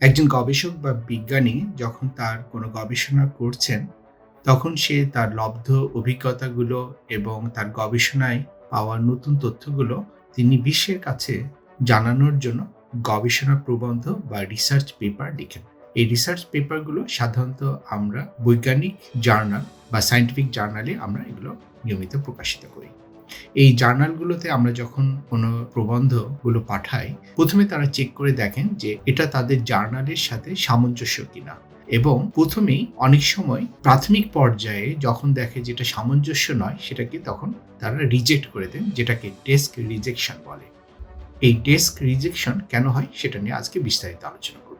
একজন গবেষক বা বিজ্ঞানী যখন তার কোনো গবেষণা করছেন, তখন সে তার লব্ধ অভিজ্ঞতাগুলো এবং তার গবেষণায় পাওয়া নতুন তথ্যগুলো তিনি বিশ্বের কাছে জানানোর জন্য গবেষণা প্রবন্ধ বা রিসার্চ পেপার লিখেন। এই রিসার্চ পেপারগুলো সাধারণত আমরা বৈজ্ঞানিক জার্নাল বা সায়েন্টিফিক জার্নালে আমরা এগুলো নিয়মিত প্রকাশিত করি। এই জার্নালগুলোতে আমরা যখন কোনো প্রবন্ধগুলো পাঠাই, প্রথমে তারা চেক করে দেখেন যে এটা তাদের জার্নালের সাথে সামঞ্জস্য কিনা। এবং প্রথমেই অনেক সময় প্রাথমিক পর্যায়ে যখন দেখে যেটা সামঞ্জস্য নয়, সেটাকে তখন তারা রিজেক্ট করে দেন, যেটাকে ডেস্ক রিজেকশন বলে। এই ডেস্ক রিজেকশন কেন হয়, সেটা নিয়ে আজকে বিস্তারিত আলোচনা করব।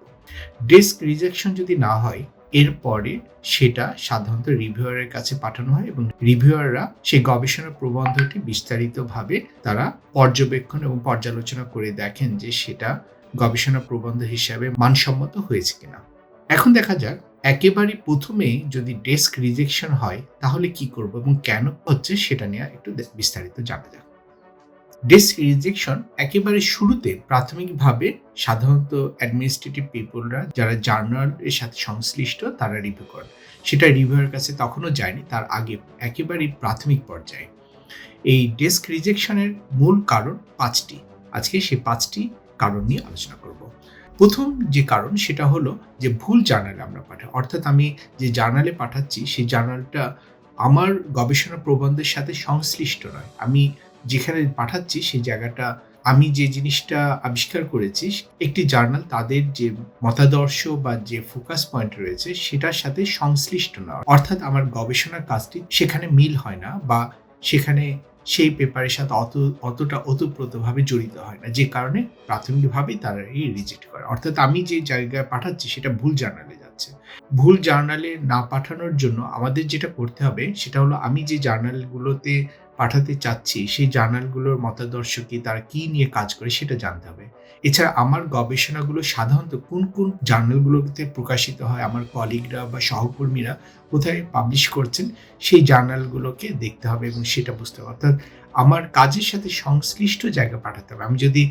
ডেস্ক রিজেকশন যদি না হয় এরপরে সেটা সাধারণত রিভিউয়ারের কাছে পাঠানো হয় এবং রিভিউয়াররা সেই গবেষণা প্রবন্ধটি বিস্তারিতভাবে তারা পর্যবেক্ষণ এবং পর্যালোচনা করে দেখেন যে সেটা গবেষণা প্রবন্ধ হিসাবে মানসম্মত হয়েছে কিনা। এখন দেখা যাক, একেবারে প্রথমেই যদি ডেস্ক রিজেকশন হয় তাহলে কি করব এবং কেন হচ্ছে সেটা নিয়ে একটু বিস্তারিত জানা যাক। ডেস্ক রিজেকশন একেবারে শুরুতে প্রাথমিকভাবে সাধারণত অ্যাডমিনিস্ট্রেটিভ পিপলরা যারা জার্নাল এর সাথে সংশ্লিষ্ট, তারা রিভিউ করেন সেটা রিভিউয়ের কাছে তখনও যায়নি, তার আগে একেবারেই প্রাথমিক পর্যায়ে। এই ডেস্ক রিজেকশনের মূল কারণ পাঁচটি। আজকে সেই পাঁচটি কারণ নিয়ে আলোচনা করব। প্রথম যে কারণ, সেটা হলো যে ভুল জার্নালে আমরা পাঠাই। অর্থাৎ আমি যে জার্নালে পাঠাচ্ছি, সেই জার্নালটা আমার গবেষণা প্রবন্ধের সাথে সংশ্লিষ্ট নয়। আমি যেখানে পাঠাচ্ছি সেই জায়গাটা, আমি যে জিনিসটা আবিষ্কার করেছি, একটি জার্নাল তাদের যে মতাদর্শ বা যে ফোকাস পয়েন্ট রয়েছে, সেটার সাথে সংশ্লিষ্ট না অর্থাৎ আমার গবেষণার কাজটি সেখানে মিল হয় না বা সেখানে সেই পেপারের সাথে অত, অতটা ওতপ্রোতভাবে জড়িত হয় না, যে কারণে প্রাথমিকভাবেই তারা এই রিজেক্ট করে। অর্থাৎ আমি যে জায়গায় পাঠাচ্ছি সেটা ভুল জার্নালে যাচ্ছে। ভুল জার্নালে না পাঠানোর জন্য আমাদের যেটা করতে হবে, সেটা হলো আমি যে জার্নালগুলোতে পাঠাতে চাচ্ছি, সেই জার্নালগুলোর মতাদর্শ কি তারা কি নিয়ে কাজ করে সেটা জানতে হবে। এছাড়া আমার গবেষণাগুলো সাধারণত কোন কোন জার্নালগুলোতে প্রকাশিত হয়, আমার কলিগরা বা সহকর্মীরা কোথায় পাবলিশ করছেন, সেই জার্নালগুলোকে দেখতে হবে এবং সেটা বুঝতে হবে। অর্থাৎ আমার কাজের সাথে সংশ্লিষ্ট জায়গা পাঠাতে হবে। আমি যদি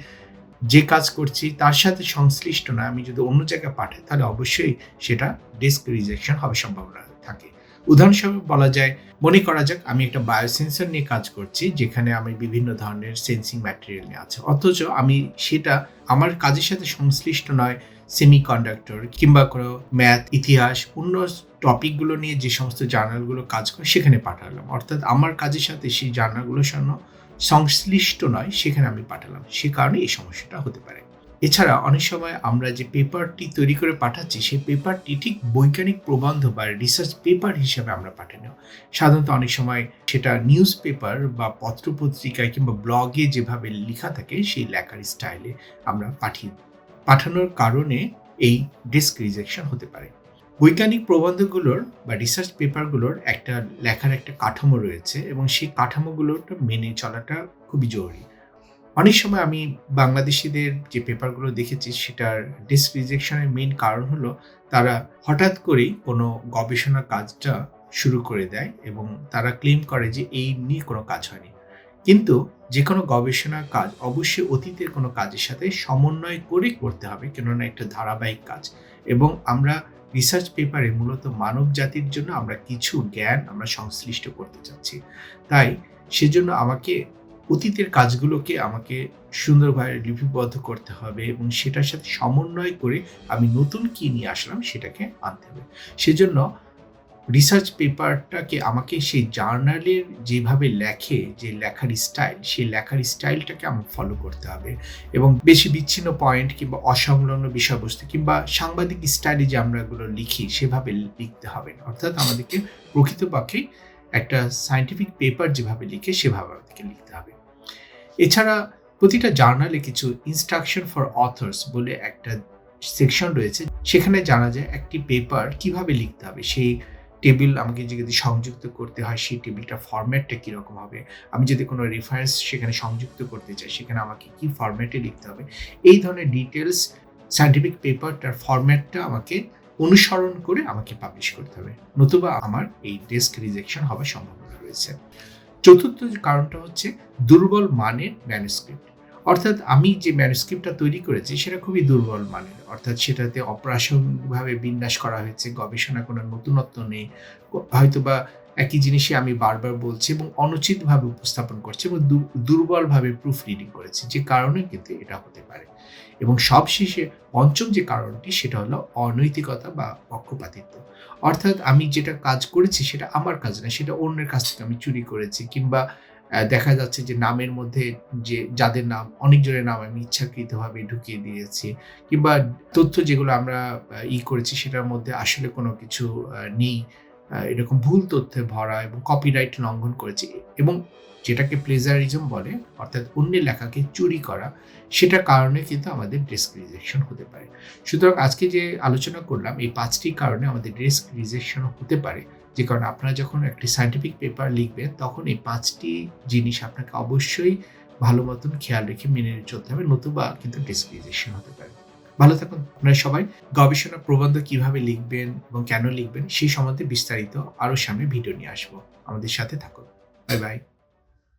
যে কাজ করছি তার সাথে সংশ্লিষ্ট না আমি যদি অন্য জায়গায় পাঠাই, তাহলে অবশ্যই সেটা ডিস্ক রিজেকশন হবে সম্ভাবনা থাকে। উদাহরণস্বরূপ বলা যায়, মনে করা যাক আমি একটা বায়োসেন্সর নিয়ে কাজ করছি, যেখানে আমি বিভিন্ন ধরনের সেন্সিং ম্যাটেরিয়াল নিয়ে আছে। অথচ আমি সেটা আমার কাজের সাথে সংশ্লিষ্ট নয় সেমি কন্ডাক্টর কিংবা কোনো ম্যাথ ইতিহাস, অন্য টপিকগুলো নিয়ে যে সমস্ত জার্নালগুলো কাজ করে সেখানে পাঠালাম। অর্থাৎ আমার কাজের সাথে সেই জার্নালগুলোর সঙ্গে সংশ্লিষ্ট নয়, সেখানে আমি পাঠালাম। সে কারণে এই সমস্যাটা হতে পারে। এছাড়া অনেক সময় আমরা যে পেপারটি তৈরি করে পাঠাচ্ছি, সেই পেপারটি ঠিক বৈজ্ঞানিক প্রবন্ধ বা রিসার্চ পেপার হিসাবে আমরা পাঠানো সাধারণত অনেক সময় সেটা নিউজ পেপার বা পত্রপত্রিকায় কিংবা ব্লগে যেভাবে লেখা থাকে, সেই লেখার স্টাইলে আমরা পাঠিয়ে পাঠানোর কারণে এই ডিস্ক রিজেকশন হতে পারে। বৈজ্ঞানিক প্রবন্ধগুলোর বা রিসার্চ পেপারগুলোর একটা লেখার একটা কাঠামো রয়েছে এবং সেই কাঠামোগুলোটা মেনে চলাটা খুবই জরুরি। অনেক সময় আমি বাংলাদেশিদের যে পেপারগুলো দেখেছি, সেটার ডিস্ক রিজেকশনের মেইন কারণ হলো তারা হঠাৎ করেই কোনো গবেষণা কাজটা শুরু করে দেয় এবং তারা ক্লেম করে যে এই নিয়ে কোনো কাজ হয়নি। কিন্তু যে কোনো গবেষণার কাজ অবশ্যই অতীতের কোনো কাজের সাথে সমন্বয় করে করতে হবে, কেননা একটা ধারাবাহিক কাজ। এবং আমরা রিসার্চ পেপারে মূলত মানব জাতির জন্য আমরা কিছু জ্ঞান আমরা সংশ্লিষ্ট করতে চাচ্ছি। তাই সেজন্য আমাকে অতীতের কাজগুলোকে আমাকে সুন্দরভাবে লিপিবদ্ধ করতে হবে এবং সেটার সাথে সমন্বয় করে আমি নতুন কি নিয়ে আসলাম সেটাকে আনতে হবে। সেজন্য রিসার্চ পেপারটাকে আমাকে সেই জার্নালের যেভাবে লেখে, যে লেখার স্টাইল সেই লেখার স্টাইলটাকে আমাকে ফলো করতে হবে এবং বেশি বিচ্ছিন্ন পয়েন্ট কিংবা অসংলগ্ন বিষয়বস্তু কিংবা সাংবাদিক স্টাইলে যে আমরা এগুলো লিখি, সেভাবে লিখতে হবে না। অর্থাৎ আমাদেরকে প্রকৃতপক্ষে একটা সায়েন্টিফিক পেপার যেভাবে লিখে, সেভাবে আমাদেরকে লিখতে হবে। এছাড়া প্রতিটা জার্নালে কিছু ইনস্ট্রাকশন ফর অথর্স বলে একটা সেকশন রয়েছে। সেখানে জানা যায় একটি পেপার কীভাবে লিখতে হবে, সেই টেবিল আমাকে যদি সংযুক্ত করতে হয়, সেই টেবিলটা ফরম্যাটটা কীরকম হবে? আমি যদি কোনো রেফারেন্স সেখানে সংযুক্ত করতে চাই, সেখানে আমাকে কি ফরম্যাটে লিখতে হবে? এই ধরনের ডিটেলস সায়েন্টিফিক পেপারটার ফরম্যাটটা আমাকে অনুসরণ করে আমাকে পাবলিশ করতে হবে। নতুবা আমার এই ডেস্ক রিজেকশন হওয়ার সম্ভাবনা রয়েছে। চতুর্থ কারণটা হচ্ছে দুর্বল মানের ম্যানুস্ক্রিপ্ট অর্থাৎ আমি যে ম্যানুস্ক্রিপ্টটা তৈরি করেছি, সেটা খুবই দুর্বল মানের। অর্থাৎ সেটাতে অপ্রাসঙ্গিকভাবে বিন্যাস করা হয়েছে, গবেষণা কোনো নতুনত্ব নেই। হয়তোবা একই জিনিসই আমি বারবার বলছি এবং অনুচিতভাবে উপস্থাপন করছি এবং দুর্বলভাবে প্রুফ রিডিং করেছি যে কারণে কিন্তু এটা হতে পারে। এবং সবশেষে পঞ্চম যে কারণটি সেটা হলো অনৈতিকতা বা পক্ষপাতিত্ব। অর্থাৎ আমি যেটা কাজ করেছি সেটা আমার কাজ না, সেটা অন্যের কাছ থেকে আমি চুরি করেছি কিংবা দেখা যাচ্ছে যে নামের মধ্যে যে যাদের নাম অনেকজনের নাম আমি ইচ্ছাকৃতভাবে ঢুকিয়ে দিয়েছি কিংবা তথ্য যেগুলো আমরা ই করেছি সেটার মধ্যে আসলে কোনো কিছু নেই। এরকম ভুল তথ্যে ভরা এবং কপিরাইট লঙ্ঘন করেছে। এবং যেটাকে প্লেজারিজম বলে, অর্থাৎ অন্যের লেখাকে চুরি করা, সেটার কারণে কিন্তু আমাদের ডেস্ক রিজেকশন হতে পারে। সুতরাং আজকে যে আলোচনা করলাম, এই পাঁচটি কারণে আমাদের ডেস্ক রিজেকশন হতে পারে। যে কারণে আপনারা যখন একটি সায়েন্টিফিক পেপার লিখবেন, তখন এই পাঁচটি জিনিস আপনাকে অবশ্যই ভালো মতন খেয়াল রেখে মেনে চলতে হবে, নতুবা কিন্তু ডেস্ক রিজেকশন হতে পারে। ভালো থাকুন আপনারা সবাই। গবেষণা প্রবন্ধ কীভাবে লিখবেন এবং কেন লিখবেন সেই সম্বন্ধে বিস্তারিত আরও সামনে ভিডিও নিয়ে আসব। আমাদের সাথে থাকুন। Bye bye.